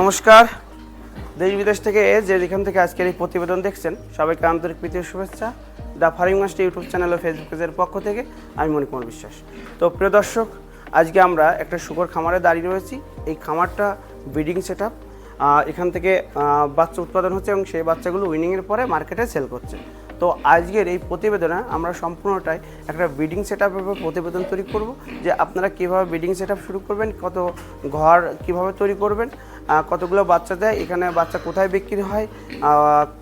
নমস্কার। দেশ বিদেশ থেকে যে যেখান থেকে আজকের এই প্রতিবেদন দেখছেন, সবাইকে আন্তরিক প্রীতির শুভেচ্ছা। The farming master YouTube channel O Facebook পেজের পক্ষ থেকে আমি মণিকুমার বিশ্বাস। তো প্রিয় দর্শক, আজকে আমরা একটা শুকর খামারে দাঁড়িয়ে রয়েছি। এই খামারটা ব্রিডিং সেট এখান থেকে বাচ্চা উৎপাদন হচ্ছে এবং সেই বাচ্চাগুলো উইনিংয়ের পরে মার্কেটে সেল করছে। তো আজকের এই প্রতিবেদনে আমরা সম্পূর্ণটাই একটা বিডিং সেট আপের উপর প্রতিবেদন তৈরি করব যে আপনারা কীভাবে বিডিং সেট শুরু করবেন, কত ঘর কীভাবে তৈরি করবেন কতগুলো বাচ্চা দেয়, এখানে বাচ্চা কোথায় বিক্রি হয়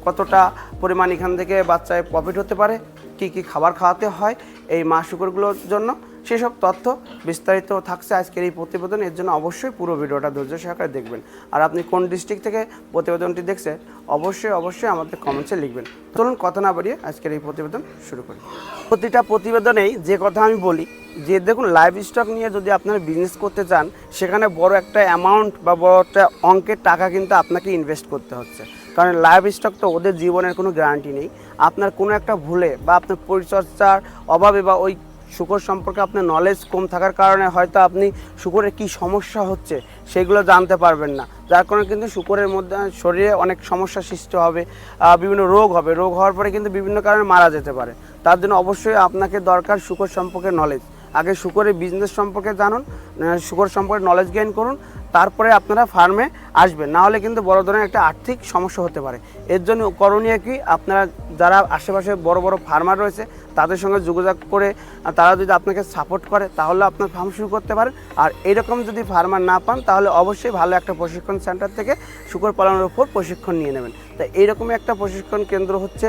কতটা পরিমাণ এখান থেকে বাচ্চায় প্রফিট হতে পারে, কি কি খাবার খাওয়াতে হয় এই মা শুকরগুলোর জন্য। সেসব তথ্য বিস্তারিত থাকছে আজকের এই প্রতিবেদন। এর জন্য অবশ্যই পুরো ভিডিওটা ধৈর্য সহকারে দেখবেন। আর আপনি কোন ডিস্ট্রিক্ট থেকে প্রতিবেদনটি দেখছেন, অবশ্যই অবশ্যই আমাদের কমেন্টসে লিখবেন। চলুন কথা না বাড়িয়ে আজকের এই প্রতিবেদন শুরু করি। প্রতিটা প্রতিবেদনেই যে কথা আমি বলি, যে দেখুন লাইভ স্টক নিয়ে যদি আপনারা বিজনেস করতে চান, সেখানে বড় একটা অ্যামাউন্ট বা বড় একটা অঙ্কের টাকা কিন্তু আপনাকে ইনভেস্ট করতে হচ্ছে। কারণ লাইভ স্টক তো ওদের জীবনের কোনো গ্যারান্টি নেই। আপনার কোনো একটা ভুলে বা আপনার পরিচর্যার অভাবে বা ওই শুকর সম্পর্কে আপনার নলেজ কম থাকার কারণে হয়তো আপনি শুকরের কি সমস্যা হচ্ছে সেগুলো জানতে পারবেন না। যার কারণে কিন্তু শুকরের মধ্যে শরীরে অনেক সমস্যা সৃষ্টি হবে বিভিন্ন রোগ হবে। রোগ হওয়ার পরে কিন্তু বিভিন্ন কারণে মারা যেতে পারে। তার জন্য অবশ্যই আপনাকে দরকার শুকর সম্পর্কে নলেজ আগে শুকরের বিজনেস সম্পর্কে জানুন শুকর সম্পর্কে নলেজ গেইন করুন, তারপরে আপনারা ফার্মে আসবেন। না হলে কিন্তু বড় ধরনের একটা আর্থিক সমস্যা হতে পারে। এর জন্য করণীয় কি? আপনারা যারা আশেপাশে বড় বড় ফার্মার রয়েছে তাদের সঙ্গে যোগাযোগ করে তারা যদি আপনাকে সাপোর্ট করে তাহলে আপনার ফার্ম শুরু করতে পারেন। আর এরকম যদি ফার্মার না পান তাহলে অবশ্যই ভালো একটা প্রশিক্ষণ সেন্টার থেকে শুকর পালনের উপর প্রশিক্ষণ নিয়ে নেবেন। তো এইরকমই একটা প্রশিক্ষণ কেন্দ্র হচ্ছে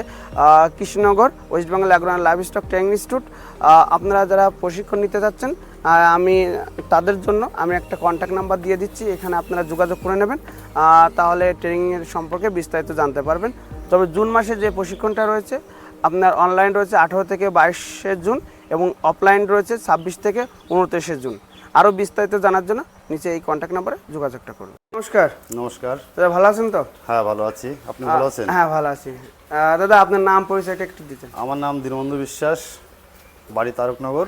Krishnanagar West Bengal agro livestock training institute আপনারা যারা প্রশিক্ষণ নিতে যাচ্ছেন আহ, আমি তাদের জন্য আমি একটা কন্ট্যাক্ট নাম্বার দিয়ে দিচ্ছি এখানে আপনারা যোগাযোগ করে নেবেন। তাহলে ট্রেনিংয়ের সম্পর্কে বিস্তারিত জানতে পারবেন। তবে জুন মাসে যে প্রশিক্ষণটা রয়েছে আপনার অনলাইন রয়েছে আঠারো থেকে বাইশে জুন এবং অফলাইন রয়েছে ছাব্বিশ থেকে উনত্রিশে জুন। আরও বিস্তারিত জানার জন্য নিচে এই কন্ট্যাক্ট নাম্বারে যোগাযোগটা করুন। নমস্কার। নমস্কার। দাদা ভালো আছেন তো? হ্যাঁ ভালো আছি। আপনি ভালো আছেন? হ্যাঁ ভালো আছি। দাদা আপনার নাম পরিচয়টা একটু দিতেন। আমার নাম দীনবন্ধু বিশ্বাস বাড়ি তারকনগর।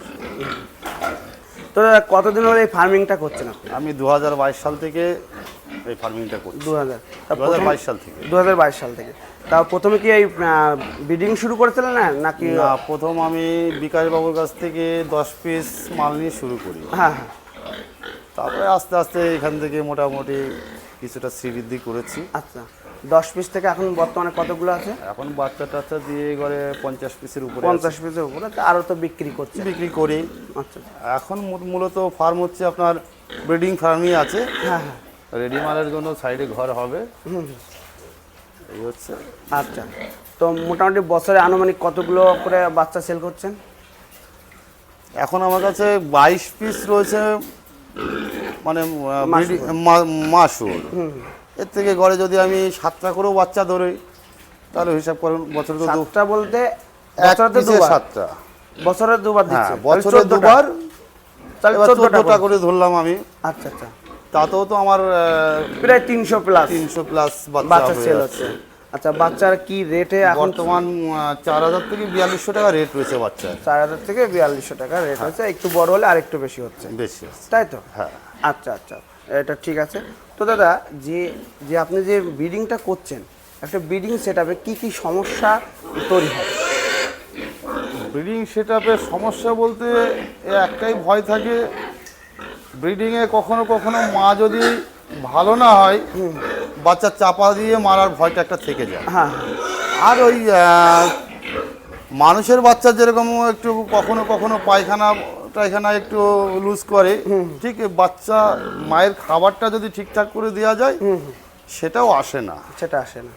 তো দাদা কতদিন হলো এই ফার্মিংটা করছেন আপনি? আমি দু হাজার বাইশ সাল থেকে এই ফার্মিংটা করছি। দু হাজার সাল থেকে। দু হাজার বাইশ সাল থেকে। তা প্রথমে কি এই ব্রিডিং শুরু করেছিলেন না? নাকি না প্রথম আমি বিকাশ বাবুর কাছ থেকে দশ পিস মাল নিয়ে শুরু করি। হ্যাঁ হ্যাঁ। তারপরে আস্তে আস্তে এখান থেকে মোটামুটি কিছুটা শ্রীবৃদ্ধি করেছি। আচ্ছা দশ পিস থেকে এখন বর্তমানে কতগুলো আছে? এখন বাচ্চা টাচ্চা দিয়ে ঘরে পঞ্চাশ পিসের উপরে পঞ্চাশ পিসের উপরে তা আরও তো বিক্রি করছি। বিক্রি করি। আচ্ছা এখন মূলত ফার্ম হচ্ছে আপনার ব্রিডিং ফার্মই আছে। হ্যাঁ হ্যাঁ। রেডি মালের জন্য সাইডে ঘর হবে। হুম। এই হচ্ছে আচ্ছা তো মোটামুটি বছরে আনুমানিক কতগুলো করে বাচ্চা সেল করছেন? এখন আমার কাছে বাইশ পিস রয়েছে মানে মাসুর। এর থেকে গড়ে যদি আমি সাতটা করেও বাচ্চা ধরি তাহলে হিসাব করুন বছরে তো সাতটা বলতে সাতটা। বছরে দুবার হ্যাঁ বছরে দুবার চোদ্দটা করে ধরলাম আমি। আচ্ছা আচ্ছা। তাতেও তো আমার প্রায় তিনশো প্লাস তিনশো প্লাস বাচ্চা বাচ্চা সেল হচ্ছে। আচ্ছা বাচ্চার কি রেটে এখন বর্তমান চার হাজার থেকে বিয়াল্লিশশো টাকা রেট রয়েছে বাচ্চার। চার হাজার থেকে বিয়াল্লিশশো টাকা রেট হচ্ছে। একটু বড় হলে আরেকটু বেশি হচ্ছে। বেশি আছে তাই তো? হ্যাঁ। আচ্ছা আচ্ছা। এটা ঠিক আছে। তো দাদা যে যে আপনি যে ব্রিডিংটা করছেন একটা ব্রিডিং সেট আপে কী কী সমস্যা তৈরি হয়? ব্রিডিং সেট সমস্যা বলতে এ একটাই ভয় থাকে ব্রিডিংয়ে কখনো কখনো মা যদি ভালো না হয় বাচ্চা চাপা দিয়ে মারার ভয়টা একটা থেকে যায়। হ্যাঁ হ্যাঁ। আর ওই মানুষের বাচ্চা যেরকম একটু কখনো কখনো পায়খানা টায়খানা একটু লুজ করে ঠিক বাচ্চা মায়ের খাবারটা যদি ঠিকঠাক করে দেওয়া যায় সেটাও আসে না। সেটা আসে না।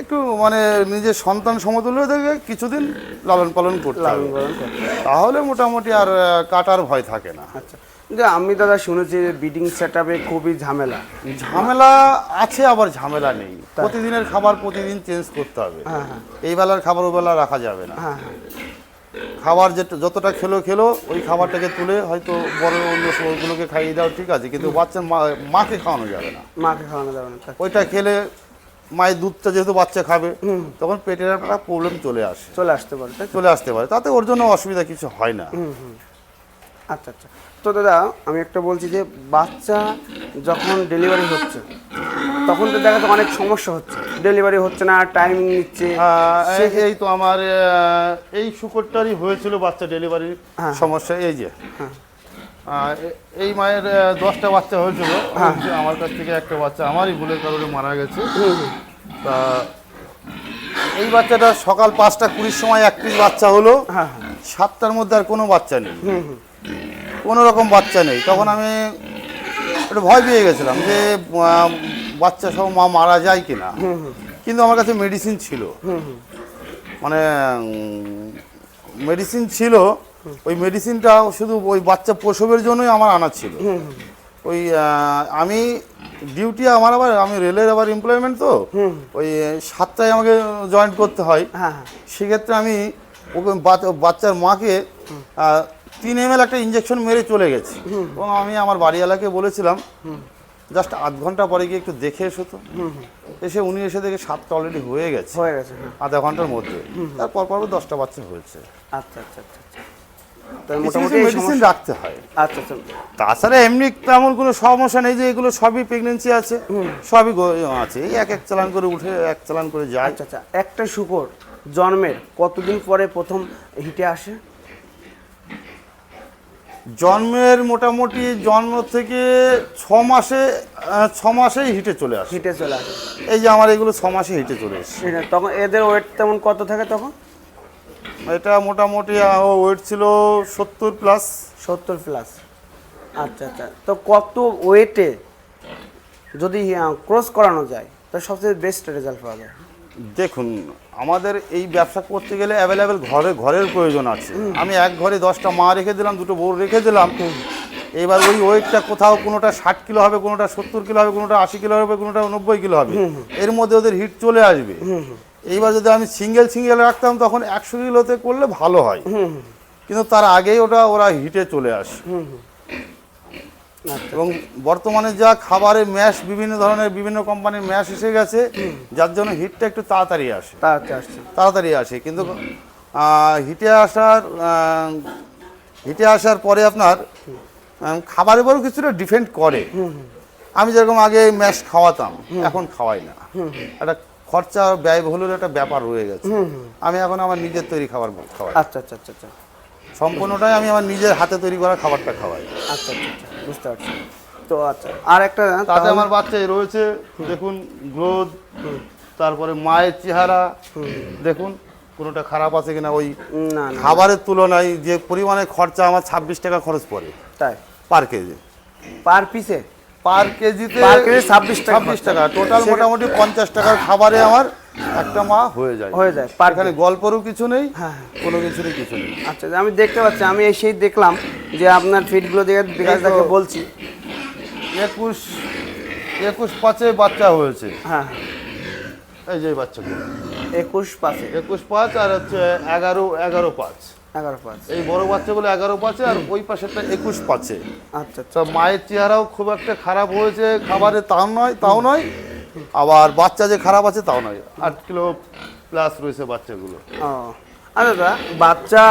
একটু মানে নিজের সন্তান সমতুল্য থেকে কিছুদিন লালন পালন করতে লালন হবে পালন করতে তাহলে মোটামুটি আর কাটার ভয় থাকে না। আচ্ছা। কিন্তু আমি দাদা শুনেছি যে ব্রিডিং সেট আপে খুবই ঝামেলা। ঝামেলা আছে আবার ঝামেলা নেই। প্রতিদিনের খাবার প্রতিদিন চেঞ্জ করতে হবে। হ্যাঁ হ্যাঁ। এই বেলার খাবার ও বেলা রাখা যাবে না। হ্যাঁ খাবার যেটা যতটা খেলো খেলো ওই খাবারটাকে তুলে হয়তো বড় অন্য ওগুলোকে খাইয়ে দাও ঠিক আছে। কিন্তু বাচ্চার মা- মাকে খাওয়ানো যাবে না। মাকে খাওয়ানো যাবে না ওইটা খেলে মায়ের দুধটা যেহেতু বাচ্চা খাবে তখন পেটের একটা প্রবলেম চলে আসে। চলে আসতে পারে চলে আসতে পারে। তাতে ওর জন্য অসুবিধা কিছু হয় না। আচ্ছা আচ্ছা। তো দাদা আমি একটা বলছি যে বাচ্চা যখন ডেলিভারি হচ্ছে তখন তো দেখা তো অনেক সমস্যা হচ্ছে। ডেলিভারি হচ্ছে না টাইমিং নিচ্ছে। এই- এই তো আমার এই শুকরটারই হয়েছিল বাচ্চা ডেলিভারির হ্যাঁ। সমস্যা এই যে। এ- এই মায়ের দশটা বাচ্চা হয়েছিল। হ্যাঁ। আমার কাছ থেকে একটা বাচ্চা আমারই ভুলের কারণে মারা গেছে। তা এই বাচ্চাটা সকাল পাঁচটা কুড়ির সময় এক পিস বাচ্চা হলো। হ্যাঁ হ্যাঁ। সাতটার মধ্যে আর কোনো বাচ্চা নেই। কোনো রকম বাচ্চা নেই। তখন আমি একটু ভয় পেয়ে গেছিলাম যে বাচ্চা সব মা মারা যায় কিনা। কিন্তু আমার কাছে মেডিসিন ছিল। মানে মেডিসিন ছিল। ওই মেডিসিনটা শুধু ওই বাচ্চা প্রসবের জন্যই আমার আনা ছিল। ওই আমি ডিউটি আমার আবার আমি রেলের আবার এমপ্লয়মেন্ট তো। ওই সাতটায় আমাকে জয়েন করতে হয়। হ্যাঁ হ্যাঁ। সেক্ষেত্রে আমি ওকে বাচ- বাচ্চার মাকে তিন এম একটা ইঞ্জেকশন মেরে চলে গেছি। এবং আমি আমার বাড়িওয়ালাকে বলেছিলাম জাস্ট আধ ঘণ্টা পরে গিয়ে একটু দেখে এসো তো। এসে উনি এসে দেখে সাতটা অলরেডি হয়ে গেছে। হয়ে গেছে আধা ঘণ্টার মধ্যে। তারপর পর দশটা বাচ্চা হয়েছে। আচ্ছা আচ্ছা আচ্ছা আচ্ছা। মোটামুটি মেডিসিন রাখতে হয়। আচ্ছা আচ্ছা। তাছাড়া এমনি তেমন কোনো সমস্যা নেই যে এগুলো সবই প্রেগনেন্সি আছে সবই আছে। এই এক এক চালান করে উঠে এক চালান করে যায়। আচ্ছা আচ্ছা। একটা শুকর জন্মের কতদিন পরে প্রথম হিটে আসে? জন্মের মোটামুটি জন্ম থেকে ছ মাসে ছ মাসেই হিটে চলে আসে। হিটে চলে আসে। এই যে আমার এগুলো ছ মাসে হিটে চলে আসে তখন এদের ওয়েট তেমন কত থাকে তখন? এটা মোটামুটি ওয়েট ছিল সত্তর প্লাস সত্তর প্লাস আচ্ছা আচ্ছা। তো কত ওয়েটে যদি ক্রস করানো যায় তো সবচেয়ে বেস্ট রেজাল্ট পাওয়া যায়? দেখুন আমাদের এই ব্যবসা করতে গেলে অ্যাভেলেবেল ঘরে ঘরের প্রয়োজন আছে। আমি এক ঘরে দশটা মা রেখে দিলাম দুটো বউ রেখে দিলাম। এবার ওই ওয়েটটা কোথাও কোনোটা ষাট কিলো হবে কোনোটা সত্তর কিলো হবে কোনোটা আশি কিলো হবে কোনোটা নব্বই কিলো হবে। এর মধ্যে ওদের হিট চলে আসবে। এইবার যদি আমি সিঙ্গেল সিঙ্গেল রাখতাম তখন একশো কিলোতে করলে ভালো হয়। কিন্তু তার আগেই ওটা ওরা হিটে চলে আসে। আচ্ছা। এবং বর্তমানে যা খাবারে ম্যাশ বিভিন্ন ধরনের বিভিন্ন কোম্পানির ম্যাশ এসে গেছে যার জন্য হিটটা একটু তাড়াতাড়ি আসে। তাড়াতাড়ি আসে। কিন্তু হিটে আসার হিটে আসার পরে আপনার খাবারের উপরও কিছুটা ডিপেন্ড করে। আমি যেরকম আগে ম্যাশ খাওয়াতাম এখন খাওয়াই না। একটা খরচা ব্যয়বহুলের একটা ব্যাপার রয়ে গেছে। আমি এখন আমার নিজের তৈরি খাবার খাওয়াই। আচ্ছা আচ্ছা আচ্ছা আচ্ছা। সম্পূর্ণটাই আমি আমার নিজের হাতে তৈরি করা খাবারটা খাওয়াই। আচ্ছা আচ্ছা আচ্ছা বুঝতে পারছি। তো আচ্ছা আর একটা তাতে আমার বাচ্চা রয়েছে দেখুন গ্রোথ তারপরে মায়ের চেহারা দেখুন কোনোটা খারাপ আছে কিনা ওই খাবারের তুলনায় যে পরিমাণে খরচা আমার ছাব্বিশ টাকা খরচ পড়ে তাই? পার কেজি। পার পিসে? পার কেজিতে কেজি 26 ছাব্বিশ টাকা টোটাল মোটামুটি পঞ্চাশ টাকার খাবারে আমার একটা মা হয়ে যায়। হয়ে যায় পার এখানে গল্পেরও কিছু নেই হ্যাঁ। কোনো কিছুরই কিছু নেই। আচ্ছা আমি দেখতে পাচ্ছি আমি এসেই দেখলাম যে আপনার ফিটগুলো দেখে বিকাশ দাকে বলছি। একুশ একুশ পাঁচে বাচ্চা হয়েছে। হ্যাঁ। এই যে বাচ্চাগুলো। একুশ পাঁচে। একুশ পাঁচ আর হচ্ছে এগারো এগারো পাঁচ। এগারো পাঁচ। এই বড় বাচ্চাগুলো এগারো পাঁচে আর ওই পাশেরটা একুশ পাঁচে। আচ্ছা আচ্ছা। মায়ের চেহারাও খুব একটা খারাপ হয়েছে খাবারে তাও নয় তাও নয় আবার বাচ্চা যে খারাপ আছে তাও নয়। আট কিলো প্লাস রয়েছে বাচ্চাগুলো। আচ্ছা দাদা বাচ্চা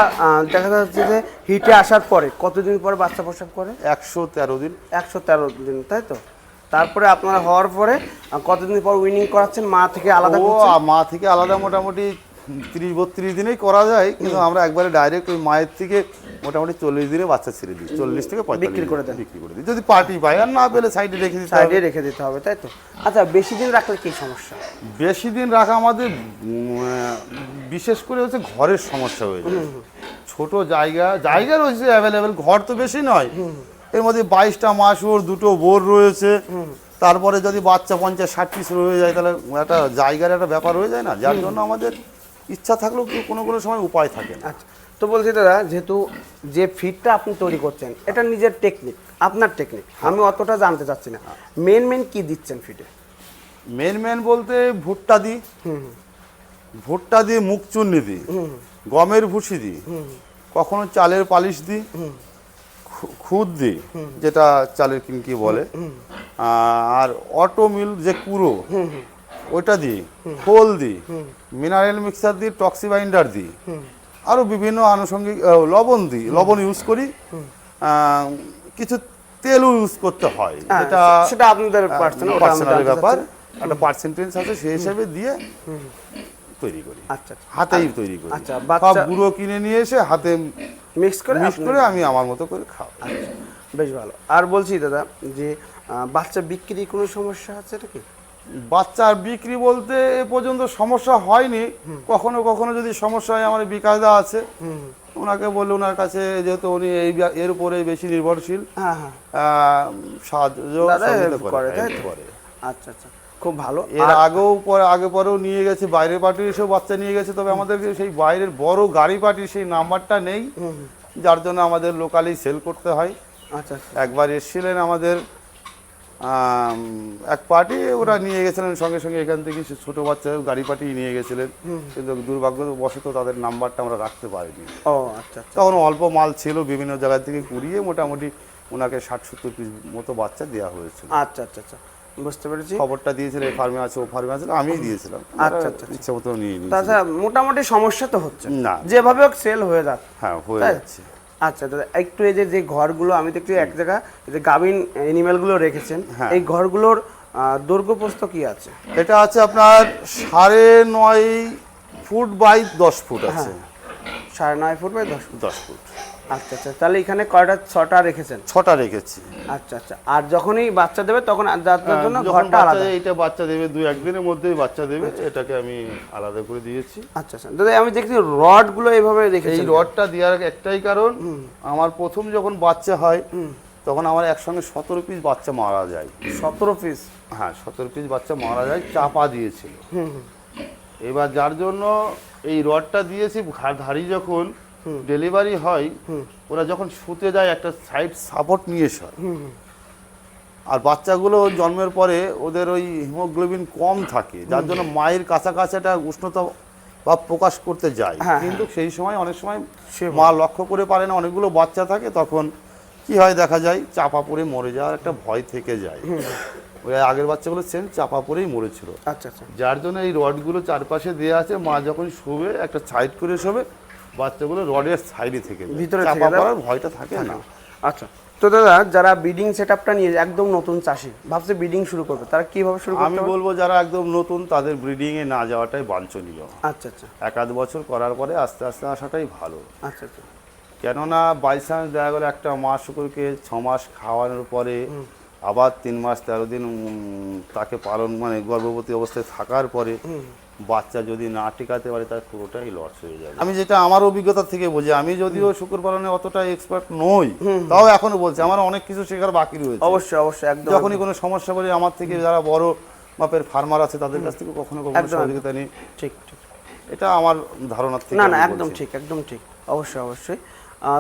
দেখা যাচ্ছে যে হিটে আসার পরে কতদিন পরে বাচ্চা প্রসব করে? একশো তেরো দিন। একশো তেরো দিন তাই তো? তারপরে আপনারা হওয়ার পরে কতদিন পর উইনিং করাচ্ছেন? মা থেকে আলাদা ও মা থেকে আলাদা মোটামুটি তিরিশ বত্রিশ দিনেই করা যায় কিন্তু আমরা একবারে ডাইরেক্ট ওই মায়ের থেকে মোটামুটি চল্লিশ দিনে বাচ্চা ছেড়ে দিই। চল্লিশ থেকে বিক্রি করে দেন। বিক্রি করে দিই। যদি পার্টি পাই আর না পেলে সাইডে রেখে দিতে সাইডে রেখে দিতে হবে তাই তো? আচ্ছা বেশি দিন রাখলে কি সমস্যা? বেশি দিন রাখা আমাদের বিশেষ করে হচ্ছে ঘরের সমস্যা হয়ে যায়। ছোট জায়গা জায়গা রয়েছে অ্যাভেলেবেল ঘর তো বেশি নয়। এর মধ্যে বাইশটা মাসুর দুটো বোর রয়েছে। তারপরে যদি বাচ্চা পঞ্চাশ ষাট পিস রয়ে যায় তাহলে একটা জায়গার একটা ব্যাপার হয়ে যায় না? যার জন্য আমাদের ইচ্ছা থাকলেও কি কোনো কোনো সময় উপায় থাকে না। আচ্ছা তো বলছি দাদা যেহেতু যে ফিডটা আপনি তৈরি করছেন এটা নিজের টেকনিক আপনার টেকনিক আমি অতটা জানতে চাচ্ছি না। মেন মেন কি দিচ্ছেন ফিডে মেন মেন বলতে ভুট্টা দিই ভুট্টা দিয়ে মুখ চুন্নি দিই গমের ভুসি দিই কখনো চালের পালিশ দিই খু- খুদ দিই যেটা চালের কিনকি বলে। আর অটো মিল যে কুড়ো ওইটা দিই। খোল দিই। মিনারেল মিক্সার দিই টক্সি বাইন্ডার দিই। আরও বিভিন্ন আনুষঙ্গিক লবণ দিই। লবণ ইউজ করি। কিছু তেলও ইউজ করতে হয়। এটা সেটা আপনাদের পার্সোনাল ব্যাপার। একটা পার্সেন্টেজ আছে সেই হিসাবে দিয়ে তৈরি করি। আচ্ছা আচ্ছা। হাতেই তৈরি করি। আচ্ছা, সব গুঁড়ো কিনে নিয়ে এসে হাতে মিক্স করে মিক্স করে আমি আমার মতো করে খাও আচ্ছা, বেশ ভালো। আর বলছি দাদা যে বাচ্চা বিক্রি কোনো সমস্যা আছে নাকি? বাচ্চার বিক্রি বলতে এ পর্যন্ত সমস্যা হয়নি। কখনো কখনো যদি সমস্যা হয় আমার বিকাশদা আছে। ওনাকে বললে ওনার কাছে যেহেতু উনি এই এর উপরে বেশি নির্ভরশীল হ্যাঁ হ্যাঁ। সাহায্য? করে। আচ্ছা আচ্ছা। খুব ভালো। এর আগেও পরে আগে পরেও নিয়ে গেছে বাইরের পার্টির এসেও বাচ্চা নিয়ে গেছে তবে আমাদেরকে সেই বাইরের বড় গাড়ি পার্টির সেই নাম্বারটা নেই। যার জন্য আমাদের লোকালি সেল করতে হয়। আচ্ছা আচ্ছা। একবার এসেছিলেন আমাদের এক পার্টি ওরা নিয়ে গেছিলেন সঙ্গে সঙ্গে এখান থেকে সে ছোট বাচ্চা গাড়ি পার্টি নিয়ে গেছিলেন। কিন্তু দুর্ভাগ্যবশত তাদের নাম্বারটা আমরা রাখতে পারিনি। ও আচ্ছা আচ্ছা। তখন অল্প মাল ছিল বিভিন্ন জায়গা থেকে কুড়িয়ে মোটামুটি ওনাকে ষাট সত্তর পিস মতো বাচ্চা দেওয়া হয়েছিল। আচ্ছা আচ্ছা আচ্ছা। বুঝতে পেরেছি। খবরটা দিয়েছিল এই ফার্মে আছে ও ফার্মে আছে আমিই দিয়েছিলাম। আচ্ছা, আচ্ছা, ইচ্ছা মতো নিয়ে নিয়েছি। তাছাড়া মোটামুটি সমস্যা তো হচ্ছে। না। যেভাবে হোক সেল হয়ে যাচ্ছে হ্যাঁ হয়ে যাচ্ছে। আচ্ছা দাদা একটু এই যে যে ঘরগুলো আমি দেখছি এক জায়গা যে গাভিন অ্যানিমেলগুলো রেখেছেন হ্যাঁ। এই ঘরগুলোর দৈর্ঘ্য কি আছে? এটা আছে আপনার সাড়ে নয় ফুট বাই দশ ফুট আছে। সাড়ে নয় ফুট বাই দশ ফুট। দশ ফুট। আচ্ছা আচ্ছা। তাহলে এখানে কয়টা ছটা রেখেছেন? ছটা রেখেছি। আচ্ছা আচ্ছা। আর যখনই বাচ্চা দেবে তখন যার যার জন্য ঘরটা আলাদা। এইটা বাচ্চা দেবে দুই একদিনের মধ্যেই বাচ্চা দেবে এটাকে আমি আলাদা করে দিয়েছি। আচ্ছা আচ্ছা। দাদা আমি দেখছি রডগুলো এইভাবে এই রডটা দেওয়ার একটাই কারণ আমার প্রথম যখন বাচ্চা হয় তখন আমার একসঙ্গে সতেরো পিস বাচ্চা মারা যায়। সতেরো পিস হ্যাঁ সতেরো পিস বাচ্চা মারা যায় চাপা দিয়েছিল। এবার যার জন্য এই রডটা দিয়েছি ধাড়ি যখন ডেলিভারি হয় ওরা যখন শুতে যায় একটা সাইড সাপোর্ট নিয়ে শয় আর বাচ্চাগুলো জন্মের পরে ওদের ওই হিমোগ্লোবিন কম থাকে যার জন্য মায়ের কাছাকাছি একটা উষ্ণতা বা প্রকাশ করতে যায়। হ্যাঁ, কিন্তু সেই সময় অনেক সময় সে মা লক্ষ্য করে পারে না অনেকগুলো বাচ্চা থাকে তখন কি হয় দেখা যায় চাপা পড়ে মরে যাওয়ার একটা ভয় থেকে যায়। ওই আগের বাচ্চাগুলো সেম চাপা পড়েই মরেছিল। আচ্ছা আচ্ছা। যার জন্য এই রডগুলো চারপাশে দেওয়া আছে মা যখন শোবে একটা সাইড করে শোবে বাচ্চাগুলো রডের সাইডে থেকে ভিতরে চাপা। পড়ার ভয়টা থাকে না। আচ্ছা তো দাদা যারা বিডিং সেটআপটা নিয়ে একদম নতুন চাষি ভাবছে বিডিং শুরু করবে তারা কীভাবে শুরু করবে আমি বলব যারা একদম নতুন তাদের ব্রিডিং এ না যাওয়াটাই বাঞ্ছনীয়। আচ্ছা আচ্ছা। এক আধ বছর করার পরে আস্তে আস্তে আসাটাই ভালো। আচ্ছা আচ্ছা। কেননা বাই চান্স দেখা গেলো একটা মা শুকুরকে ছ মাস খাওয়ানোর পরে আবার তিন মাস তেরো দিন তাকে পালন মানে গর্ভবতী অবস্থায় থাকার পরে বাচ্চা যদি না টিকাতে পারে তার পুরোটাই লস হয়ে যাবে। আমি যেটা আমার অভিজ্ঞতা থেকে বলছি আমি যদিও শুকুর পালনে অতটা এক্সপার্ট নই তাও এখনও বলছি আমার অনেক কিছু শেখার বাকি রয়েছে। অবশ্যই অবশ্যই একদম যখনই কোনো সমস্যা বলে আমার থেকে যারা বড় মাপের ফার্মার আছে তাদের কাছ থেকে কখনো কখনো সহযোগিতা নিই। ঠিক ঠিক। এটা আমার ধারণার থেকে না না একদম ঠিক একদম ঠিক। অবশ্যই অবশ্যই।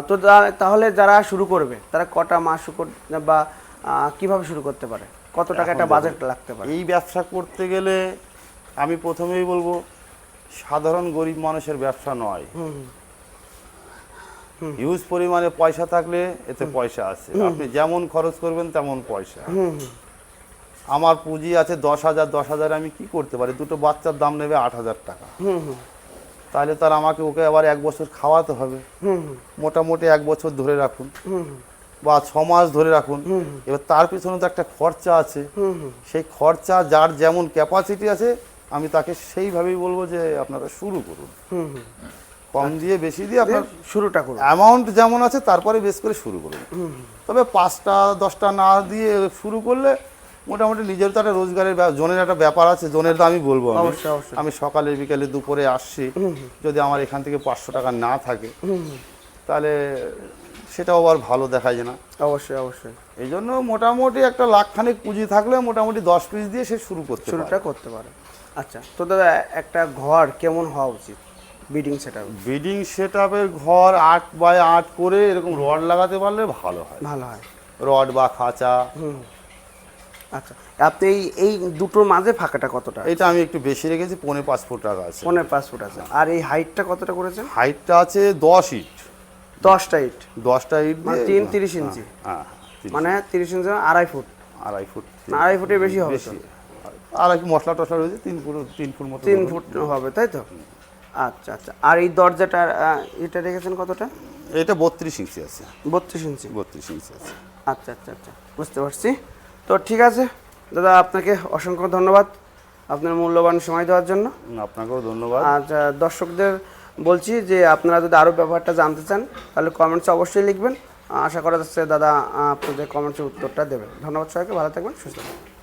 তো তাহলে যারা শুরু করবে তারা কটা মাস শুরু কর- বা কীভাবে শুরু করতে পারে? কত টাকা একটা বাজেট লাগতে পারে? এই ব্যবসা করতে গেলে আমি প্রথমেই বলব সাধারণ গরিব মানুষের ব্যবসা নয়। হিউজ পরিমাণে পয়সা থাকলে এতে পয়সা আছে। আপনি যেমন খরচ করবেন তেমন পয়সা। আমার পুঁজি আছে দশ হাজার দশ হাজার আমি কি করতে পারি? দুটো বাচ্চার দাম নেবে আট হাজার টাকা। তাহলে তার আমাকে ওকে আবার এক বছর খাওয়াতে হবে। মোটামুটি এক বছর ধরে রাখুন। বা ছ মাস ধরে রাখুন। এবার তার পিছনে তো একটা খরচা আছে। সেই খরচা যার যেমন ক্যাপাসিটি আছে আমি তাকে সেইভাবেই বলব যে আপনারা শুরু করুন। কম দিয়ে বেশি দিয়ে আপনার শুরুটা করুন। অ্যামাউন্ট যেমন আছে তারপরে বেশ করে শুরু করুন। তবে পাঁচটা দশটা না দিয়ে শুরু করলে মোটামুটি নিজের তো একটা রোজগারের জোনের একটা ব্যাপার আছে জোনের তো আমি বলব। আমি। সকালে বিকালে দুপুরে আসছি। যদি আমার এখান থেকে পাঁচশো টাকা না থাকে তাহলে সেটাও আবার ভালো দেখায় না। অবশ্যই অবশ্যই। এই জন্য মোটামুটি একটা লাখখানেক পুঁজি থাকলে মোটামুটি দশ পিস দিয়ে সে শুরু করতে শুরুটা করতে পারে। আচ্ছা তো দাদা একটা ঘর কেমন হওয়া উচিত? বিডিং সেটআপ বিডিং সেট আপের ঘর আট বাই আট করে এরকম রড লাগাতে পারলে ভালো হয়। ভালো হয়। রড বা খাঁচা। আচ্ছা আপনি এই এই দুটোর মাঝে ফাঁকাটা কতটা? এটা আমি একটু বেশি রেখেছি পৌনে পাঁচ ফুট টাকা আছে। পনেরো পাঁচ ফুট আছে। আর এই হাইটটা কতটা করেছেন? হাইটটা আছে দশ ইট। দশটা ইট। দশটা ইট মানে তিন তিরিশ ইঞ্চি। হ্যাঁ মানে তিরিশ ইঞ্চি মানে আড়াই ফুট। আড়াই ফুট। না, আড়াই ফুটের বেশি হবে। আর একটু মশলা টশলা রয়েছে তিন ফুট তিন ফুট মতো তিন ফুট হবে তাই তো? আচ্ছা আচ্ছা। আর এই দরজাটা এটা রেখেছেন কতটা? এটা বত্রিশ ইঞ্চি আছে। বত্রিশ ইঞ্চি। বত্রিশ ইঞ্চি আছে। আচ্ছা আচ্ছা আচ্ছা। বুঝতে পারছি। তো ঠিক আছে দাদা আপনাকে অসংখ্য ধন্যবাদ আপনার মূল্যবান সময় দেওয়ার জন্য। আপনাকেও ধন্যবাদ। আহ, দর্শকদের বলছি যে আপনারা যদি আরও ব্যবহারটা জানতে চান, তাহলে কমেন্টসে অবশ্যই লিখবেন। আশা করা যাচ্ছে দাদা আপনাদের কমেন্টসের উত্তরটা দেবেন। ধন্যবাদ সবাইকে, ভালো থাকবেন, সুস্থ থাকবেন।